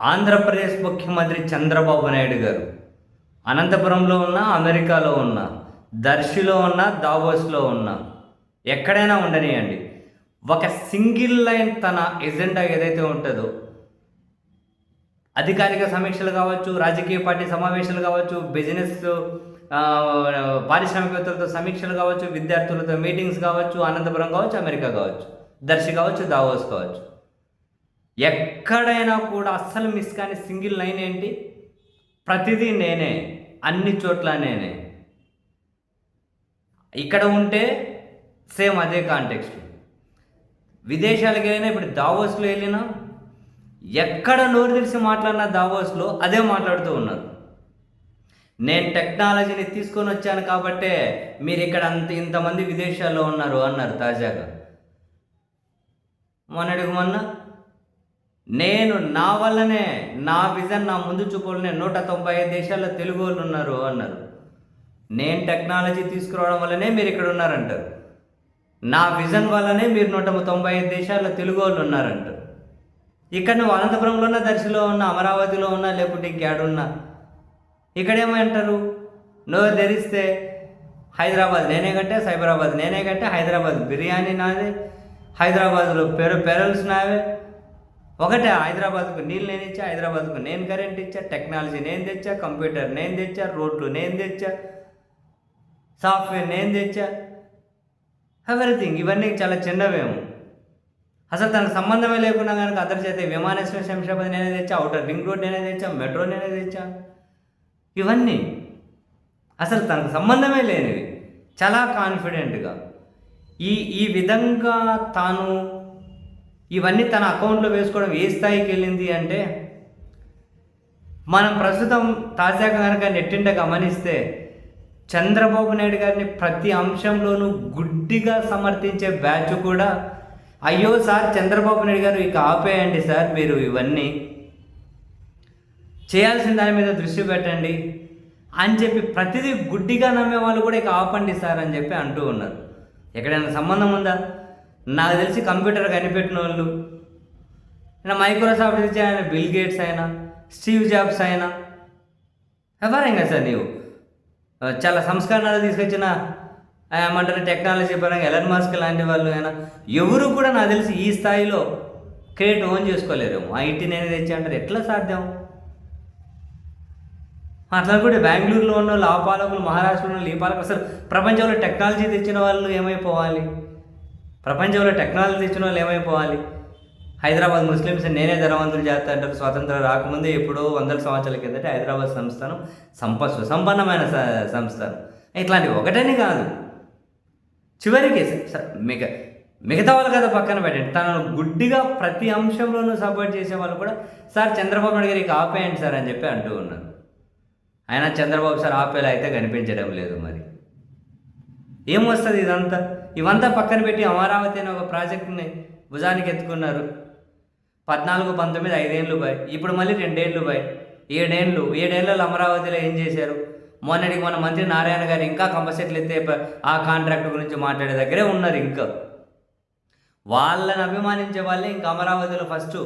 ఆంధ్రప్రదేశ్ ముఖ్యమంత్రి చంద్రబాబు నాయుడు గారు. అనంతపురంలో ఉన్న అమెరికాలో ఉన్న దర్శిలో ఉన్న దావోస్లో ఉన్న ఎక్కడైనా ఉండనియండి. ఒక సింగిల్ లైన్ తన ఎజెండా ఏదైతే ఉంటుందో అధికారిక సమీక్షలు కావచ్చు రాజకీయ పార్టీ సమావేశాలు కావచ్చు బిజినెస్ పారిశ్రామికవేత్తలతో సమీక్షలు కావచ్చు విద్యార్థులతో మీటింగ్స్ కావచ్చు అనంతపురం కావచ్చు అమెరికా కావచ్చు దర్శి కావచ్చు దావోస్ కావచ్చు. ఎక్కడైనా కూడా అస్సలు మిస్ కాని సింగిల్ లైన్ ఏంటి? ప్రతిదీ నేనే అన్ని చోట్ల నేనే. ఇక్కడ ఉంటే సేమ్ అదే కాంటెక్స్ట్ విదేశాలకు వెళ్ళినా ఇప్పుడు దావోస్లో వెళ్ళినా ఎక్కడ నోరు తెరిచి మాట్లాడినా దావోస్లో అదే మాట్లాడుతూ ఉన్నారు. నేను టెక్నాలజీని తీసుకొని వచ్చాను కాబట్టే మీరు ఇక్కడ అంత ఇంతమంది విదేశాల్లో ఉన్నారు అన్నారు తాజాగా. మొన్నటికి మొన్న నేను నా వల్లనే నా విజన్ నా ముందు చూపులనే నూట తొంభై ఐదు దేశాల్లో తెలుగు వాళ్ళు ఉన్నారు అన్నారు. నేను టెక్నాలజీ తీసుకురావడం వల్లనే మీరు ఇక్కడ ఉన్నారంటారు. నా విజన్ వల్లనే మీరు నూట తొంభై ఐదు దేశాల్లో తెలుగు వాళ్ళు ఉన్నారంటారు. ఇక్కడ నువ్వు అనంతపురంలో ఉన్న దర్శిలో ఉన్న అమరావతిలో ఉన్నా లేకుంటే ఇంకేడున్నా ఇక్కడేమంటారు? నువ్వు ధరిస్తే హైదరాబాద్ నేనే కట్టే సైబరాబాద్ నేనే కంటే హైదరాబాద్ బిర్యానీ నాదే హైదరాబాద్లో పెర పెరల్స్ నావే ఒకటే హైదరాబాద్కు నీళ్ళు నేను ఇచ్చా హైదరాబాద్కు నేను కరెంట్ ఇచ్చా టెక్నాలజీ నేను తెచ్చా కంప్యూటర్ నేను తెచ్చా రోడ్లు నేను తెచ్చా సాఫ్ట్వేర్ నేను తెచ్చా. ఎవ్రీథింగ్ ఇవన్నీ చాలా చిన్నవేమో. అసలు తనకు సంబంధమే లేకుండా కనుక అదర్ చేత విమానేశ్వర శంషాబాద్ నేనే తెచ్చా అవుటర్ రింగ్ రోడ్ నేనే తెచ్చా మెట్రో నేనే తెచ్చా. ఇవన్నీ. అసలు తనకు సంబంధమే లేనివి. చాలా కాన్ఫిడెంట్గా ఈ ఈ విధంగా తాను ఇవన్నీ తన అకౌంట్లో వేసుకోవడం ఏ స్థాయికి వెళ్ళింది అంటే మనం ప్రస్తుతం తాజాగా కనుక నెట్టింట గమనిస్తే చంద్రబాబు నాయుడు గారిని ప్రతి అంశంలోనూ గుడ్డిగా సమర్థించే బ్యాచ్ కూడా అయ్యో సార్ చంద్రబాబు నాయుడు గారు ఇక ఆపేయండి సార్ మీరు ఇవన్నీ చేయాల్సిన దాని మీద దృష్టి పెట్టండి అని చెప్పి ప్రతిదీ గుడ్డిగా నమ్మే వాళ్ళు కూడా ఇక ఆపండి సార్ అని చెప్పి అంటూ ఉన్నారు. ఎక్కడైనా సంబంధం ఉందా? నాకు తెలిసి కంప్యూటర్ కనిపెట్టిన వాళ్ళు మైక్రోసాఫ్ట్ తెచ్చి ఆయన బిల్ గేట్స్ అయినా స్టీవ్ జాబ్స్ అయినా. ఎవరైనా సార్ నీవు? చాలా సంస్కరణలు తీసుకొచ్చిన ఏమంటారు టెక్నాలజీ పరంగా ఎలన్ మాస్క్ లాంటి వాళ్ళు అయినా. ఎవరు కూడా నాకు తెలిసి ఈ స్థాయిలో క్రియేట్ ఓన్ చేసుకోలేరు ఐటీ నేను తెచ్చి అంటారు. ఎట్లా సాధ్యం? అట్లా కూడా బెంగళూరులో ఉన్న వాళ్ళు ఆ పాలకులు మహారాష్ట్రలో ఉన్న వాళ్ళు ఈ పాలకులు. అసలు ప్రపంచంలో టెక్నాలజీ తెచ్చిన వాళ్ళు ఏమైపోవాలి? ప్రపంచంలో టెక్నాలజీ ఇచ్చిన వాళ్ళు ఏమైపోవాలి? హైదరాబాద్ ముస్లిమ్స్ నేనే ధనవంతులు చేస్తా అంటారు. స్వాతంత్రం రాకముందే ఎప్పుడో వందల సంవత్సరాల కిందట హైదరాబాద్ సంస్థను సంప సుసంపన్నమైన సంస్థ ఇట్లాంటివి ఒకటని కాదు. చివరికి మిగ మిగతా వాళ్ళు కదా పక్కన పెట్టండి. తనను గుడ్డిగా ప్రతి అంశంలోనూ సపోర్ట్ చేసే వాళ్ళు కూడా సార్ చంద్రబాబు నాయుడు గారికి ఆపేయండి సార్ అని చెప్పి అంటూ ఉన్నారు. ఆయన చంద్రబాబు సార్ ఆపేలా అయితే కనిపించడం లేదు మరి. ఏమొస్తుంది ఇదంతా? ఇవంతా పక్కన పెట్టి అమరావతి అనే ఒక ప్రాజెక్ట్ని భుజానికి ఎత్తుకున్నారు. పద్నాలుగు పంతొమ్మిది ఐదేళ్ళు బాయ్. ఇప్పుడు మళ్ళీ రెండేళ్ళు బాయ్. ఏడేళ్ళు ఏడేళ్ళలో అమరావతిలో ఏం చేశారు? మొన్నటికి మన మంత్రి నారాయణ గారు ఇంకా కంపసెట్లు ఎత్తే ఆ కాంట్రాక్ట్ గురించి మాట్లాడే దగ్గరే ఉన్నారు ఇంకా. వాళ్ళని అభిమానించే వాళ్ళే ఇంకా అమరావతిలో ఫస్ట్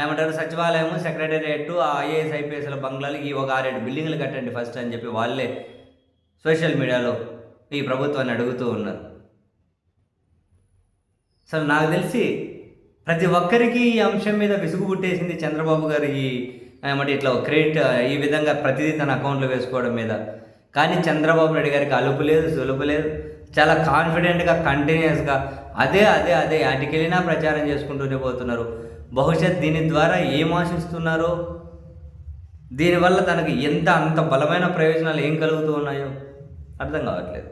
ఏమంటారు సచివాలయము సెక్రటేరియట్ ఆ ఐఏఎస్ ఐపీఎస్ల బంగ్లాలు ఈ ఒక ఆరేడు బిల్డింగ్లు కట్టండి ఫస్ట్ అని చెప్పి వాళ్ళే సోషల్ మీడియాలో ఈ ప్రభుత్వాన్ని అడుగుతూ ఉన్నారు. సో నాకు తెలిసి ప్రతి ఒక్కరికి ఈ అంశం మీద విసుగు పుట్టేసింది చంద్రబాబు గారు ఈ ఏమంటే ఇట్లా క్రెడిట్ ఈ విధంగా ప్రతిదీ తన అకౌంట్లో వేసుకోవడం మీద. కానీ చంద్రబాబు నాయుడు గారికి అలుపు లేదు సులుపు లేదు. చాలా కాన్ఫిడెంట్గా కంటిన్యూస్గా అదే అదే అదే అటుకెళ్ళినా ప్రచారం చేసుకుంటూనే పోతున్నారు. బహుశా దీని ద్వారా ఏం ఆశిస్తున్నారో దీనివల్ల తనకి ఎంత అంత బలమైన ప్రయోజనాలు ఏం కలుగుతూ ఉన్నాయో అర్థం కావట్లేదు.